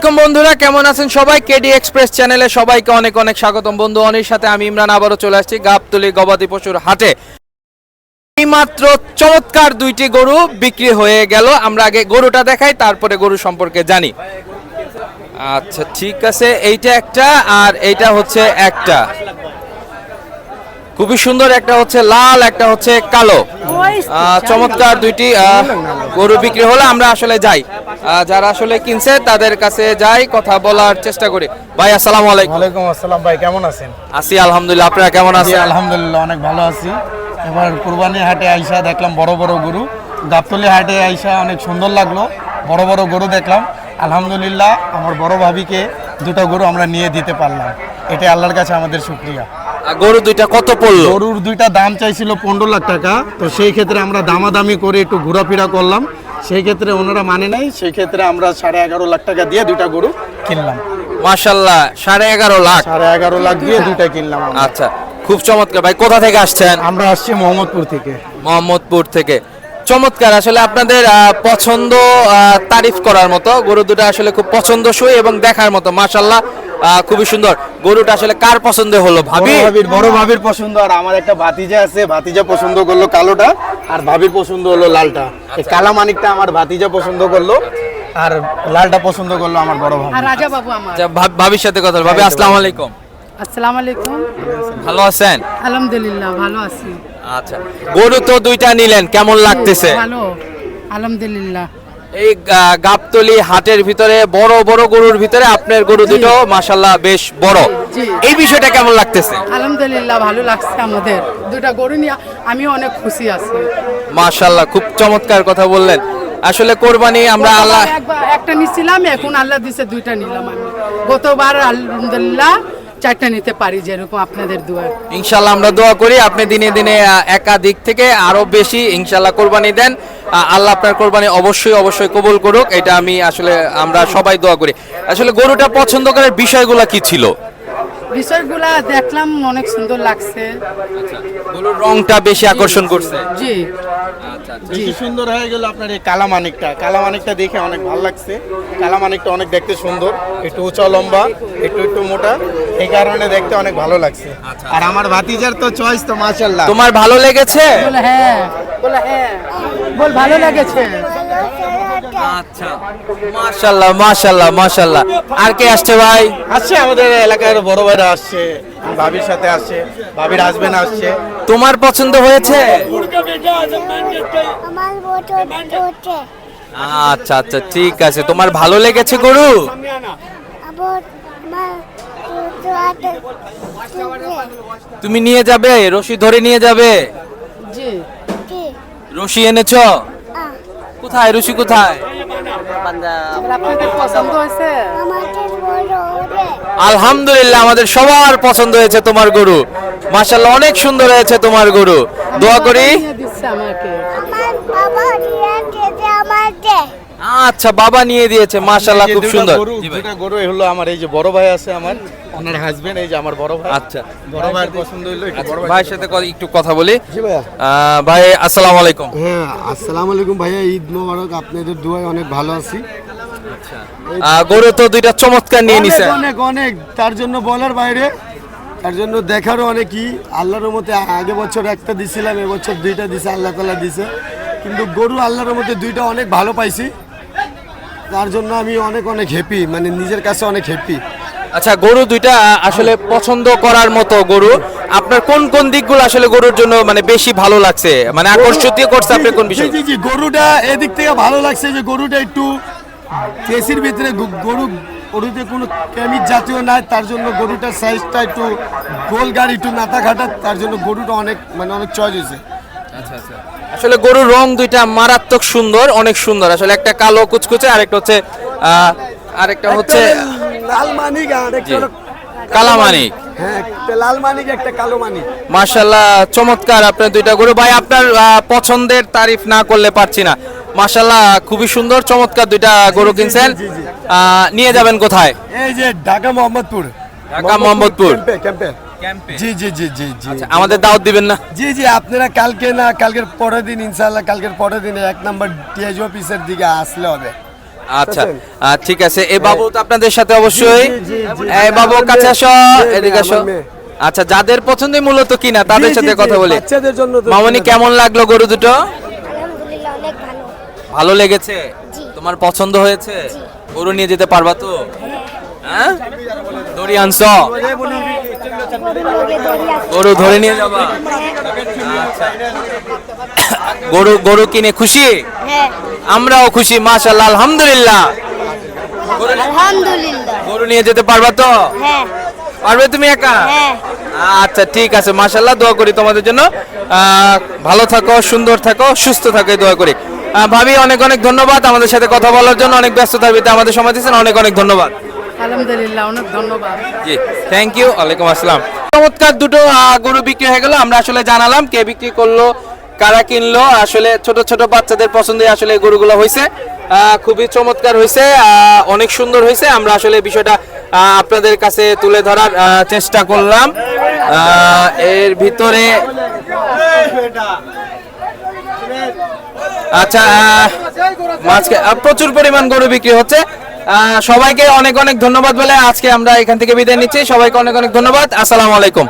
আলাইকুম বন্ধুরা, কেমন আছেন সবাই? কেডি এক্সপ্রেস চ্যানেলে সবাইকে অনেক অনেক স্বাগতম। বন্ধু, অনির সাথে আমি ইমরান, আবারও চলে আসছি গাবতলি গবাদি পশুর হাটে। এইমাত্র চমৎকার দুইটি গরু বিক্রি হয়ে গেল। আমরা আগে গরুটা দেখাই, তারপরে গরু সম্পর্কে জানি। আচ্ছা ঠিক আছে, এইটা একটা আর এইটা হচ্ছে একটা। খুবই সুন্দর, একটা হচ্ছে লাল, একটা হচ্ছে কালো। চমৎকার দুইটি গরু বিক্রি হলে, আমরা আসলে যাই। যারা আসলে কিনছে তাদের কাছে যাই কথা বলার চেষ্টা করি। ভাই আসসালামু আলাইকুম। ওয়ালাইকুম আসসালাম ভাই কেমন আছেন? আছি আলহামদুলিল্লাহ। আপনারা কেমন আছেন? আলহামদুলিল্লাহ অনেক ভালো আছি। এবার কুরবানি হাটে আইসা দেখলাম বড় বড় গরু। গাবতলি হাটে আইসা অনেক সুন্দর লাগল। বড় বড় গরু দেখলাম। আলহামদুলিল্লাহ আমার বড় ভাবিকে দুটো গরু আমরা নিয়ে দিতে পারলাম। এটা আল্লাহর কাছে আমাদের শুক্রিয়া। গরু দুইটা কত পড়ল? গরুর দুইটা দাম চাইছিল পনেরো লাখ টাকা। তো সেই ক্ষেত্রে আমরা দামাদামি করে একটু ঘোরাফেরা করলাম। সেই ক্ষেত্রে ওনারা মানে নাই সেই ক্ষেত্রে আমরা সাড়ে এগারো লাখ টাকা দিয়ে দুইটা গরু কিনলাম। মাশাল্লাহ সাড়ে এগারো লাখ? সাড়ে এগারো লাখ দিয়ে দুইটা কিনলাম আমরা। আচ্ছা খুব চমৎকার। ভাই কোথা থেকে আসছেন? আমরা আসছি মোহাম্মদপুর থেকে। মোহাম্মদপুর থেকে। চমৎকার আসলে আপনাদের আহ, পছন্দ আহ, তারিফ করার মতো। গরু দুটো আসলে খুব পছন্দসই এবং দেখার মতো মাশাল্লাহ। খুবই সুন্দর। গরুটা আসলে কার পছন্দ হলো ভাবি? বড় ভাবির বড় ভাবির পছন্দ আর আমার একটা ভাতিজা আছে ভাতিজা পছন্দ করল কালোটা আর ভাবির পছন্দ হলো লালটা। এই কালা মানিকটা আমার ভাতিজা পছন্দ করল আর লালটা পছন্দ করল আমার বড় ভাবি। আর রাজা বাবু আমার। আচ্ছা, ভাবির সাথে কথা ভাবি আসসালামু আলাইকুম। আসসালামু আলাইকুম। ভালো আছেন? আলহামদুলিল্লাহ ভালো আছি। আচ্ছা গরু তো দুইটা নিলেন কেমন লাগতেছে? ভালো আলহামদুলিল্লাহ। এই গাবতলি হাটের ভিতরে বড় বড় গরুর ভিতরে আপনার গরু দুটো মাশাল্লাহ বেশ বড়। এই বিষয়টা কেমন লাগতেছে? আলহামদুলিল্লাহ ভালো লাগছে আমাদের। দুটা গরু নিয়ে আমি অনেক খুশি আছি। মাশাল্লাহ খুব চমৎকার কথা বললেন। আসলে কোরবানি আমরা আল্লাহ একটা নিছিলাম এখন আল্লাহ দিছে দুইটা নিলাম আমি। গতবার আলহামদুলিল্লাহ চারটা নিতে পারি যেরকম আপনাদের দুয়ার। ইনশাল্লাহ আমরা দোয়া করি আপনি দিনে দিনে একাধিক থেকে আরও বেশি ইনশাল্লাহ কোরবানি দেন। আল্লাহ আপনার কোরবানি অবশ্যই অবশ্যই কবুল করুক এটা আমি আসলে আমরা সবাই দোয়া করি। আসলে গরুটা পছন্দ করার বিষয়গুলো কি ছিল? বিষয়গুলা দেখলাম অনেক সুন্দর লাগছে। গরুর রংটা বেশি আকর্ষণ করছে। জি। বেশি সুন্দর হয়ে গেল আপনার এই কালামানিকটা। কালামানিকটা দেখে অনেক ভালো লাগছে। কালামানিকটা অনেক দেখতে সুন্দর। একটু উঁচা লম্বা একটু একটু মোটা। এই কারণে দেখতে অনেক ভালো লাগছে। আর আমার ভাতিজার তো চয়েস তো মাশাল্লাহ তোমার ভালো লেগেছে? বলে হ্যাঁ বলে হ্যাঁ। বল ভালো লেগেছে? আচ্ছা। মাশাল্লাহ মাশাল্লাহ মাশাল্লাহ। আর কে আসছে ভাই? আসছে আমাদের এলাকার বড় ভাইরা আসছে ভাবির সাথে আসছে ভাবির হাজবেন্ড আসছে। তোমার পছন্দ হয়েছে? আচ্ছা আচ্ছা ঠিক আছে। তোমার ভালো লেগেছে গরু? তুমি নিয়ে যাবে রশি ধরে নিয়ে যাবে? জি। রশি এনেছো? কোথায়? রুচি কোথায়? আলহামদুলিল্লাহ, আমাদের সবার পছন্দ হয়েছে তোমার গরু। মাসাল্লাহ অনেক সুন্দর হয়েছে তোমার গরু। দোয়া করি। আমাকে আমার বাবা দিয়েছে যে আমার দে আচ্ছা বাবা নিয়ে দিয়েছে যে খুব সুন্দর। গরু হলো আমার এই যে বড় ভাই আছে আমার ওনার হাজবেন্ড এই যে আমার বড় ভাই। আচ্ছা। বড় ভাইয়ের পছন্দ হইল একটু বড় ভাই ভাইয়ের সাথে একটু কথা বলি। জি ভাইয়া। ভাই আসসালামু আলাইকুম। হ্যাঁ আসসালামু আলাইকুম ভাইয়া ঈদ মোবারক আপনাদের দুয়ায় অনেক ভালো আছি। আহ, গরু তো দুইটা চমৎকার নিয়ে নিছে। অনেক অনেক তার জন্য বলার বাইরে তার জন্য দেখারও অনেকই আল্লাহর মতে আগে বছর একটা দিছিলাম এবছর দুইটা দিছে আল্লাহ তালা দিছে। কিন্তু গরু আল্লাহর মতে দুইটা অনেক ভালো পাইছি। তার জন্য আমি অনেক অনেক হ্যাপি মানে নিজের কাছে অনেক হ্যাপি আচ্ছা গরু দুইটা আসলে পছন্দ করার মতো গরু। আপনার কোন কোন দিকগুলো আসলে গরুর জন্য মানে বেশি ভালো লাগছে? মানে আকর্ষিত করছে আপনি কোন বিষয়? জি জি গরুটা এদিক থেকে ভালো লাগছে যে গরুটা একটু দেশির ভিতরে গরু গরুতে কোনো কেমিক জাতীয় নাই তার জন্য গরুটার সাইজটা একটু গোল গাড়ি একটু নাতা ঘাটা তার জন্য গরুটা অনেক মানে অনেক চয়েস হয়েছে। আসলে গরুর রং দুইটা মারাত্মক সুন্দর অনেক সুন্দর। আসলে একটা কালো কুচকুচে আরেকটা হচ্ছে আরেকটা হচ্ছে একটা লাল মানিক আর একটা জি। কালামানিক মাশাল্লাহ চমৎকার আপনার দুইটা গরু। ভাই আপনার পছন্দের তারিফ না করলে পারছি না। মাশাল্লাহ খুবই সুন্দর চমৎকার দুইটা গরু কিনছেন। নিয়ে যাবেন কোথায়? এই যে ঢাকা মোহাম্মদপুর। ঢাকা মোহাম্মদপুর। ক্যাম্পে? ক্যাম্পে জি জি জি জি। জি আমাদের দাওয়াত দিবেন না? জি জি আপনারা কালকে না কালকের পরের দিন ইনশাল্লাহ কালকের পরের দিনে এক নম্বর টিএজ অফিসের দিকে আসলে হবে। আচ্ছা ঠিক আছে। এই বাবু তো আপনাদের সাথে অবশ্যই। এই বাবু কাছে আসো এদিকে আসো। আচ্ছা যাদের পছন্দই মূলত কিনা তাদের সাথে কথা বলি। মামনি কেমন লাগল গরু দুটো? ভালো। ভালো লেগেছে? তোমার পছন্দ হয়েছে? গরু নিয়ে যেতে পারবা তো? হ্যাঁ। দড়ি আনছ? গরু ধরে নিয়ে যাবা? আচ্ছা। গরু গরু কিনে খুশি? হ্যাঁ। আমরাও খুশি মাশাল্লাহ আলহামদুলিল্লাহ। আলহামদুলিল্লাহ। গরু নিয়ে যেতে পারবা তো? হ্যাঁ। পারবে তুমি একা? হ্যাঁ। আচ্ছা ঠিক আছে মাশাল্লাহ দোয়া করি তোমাদের জন্য। ভালো থাকো সুন্দর থাকো সুস্থ থাকো দোয়া করি। ভাবি অনেক অনেক ধন্যবাদ আমাদের সাথে কথা বলার জন্য। অনেক ব্যস্ততার ভিতরে আমাদের সময় দিয়েছেন অনেক অনেক ধন্যবাদ। খুবই চমৎকার হয়েছে অনেক সুন্দর হয়েছে, আমরা আসলে বিষয়টা আপনাদের কাছে তুলে ধরার চেষ্টা করলাম। এর ভিতরে আচ্ছা প্রচুর পরিমাণ গরু বিক্রি হচ্ছে। সবাইকে অনেক অনেক ধন্যবাদ বলে আজকে আমরা এখান থেকে বিদায় নিচ্ছি। সবাইকে অনেক অনেক ধন্যবাদ। আসসালামু আলাইকুম।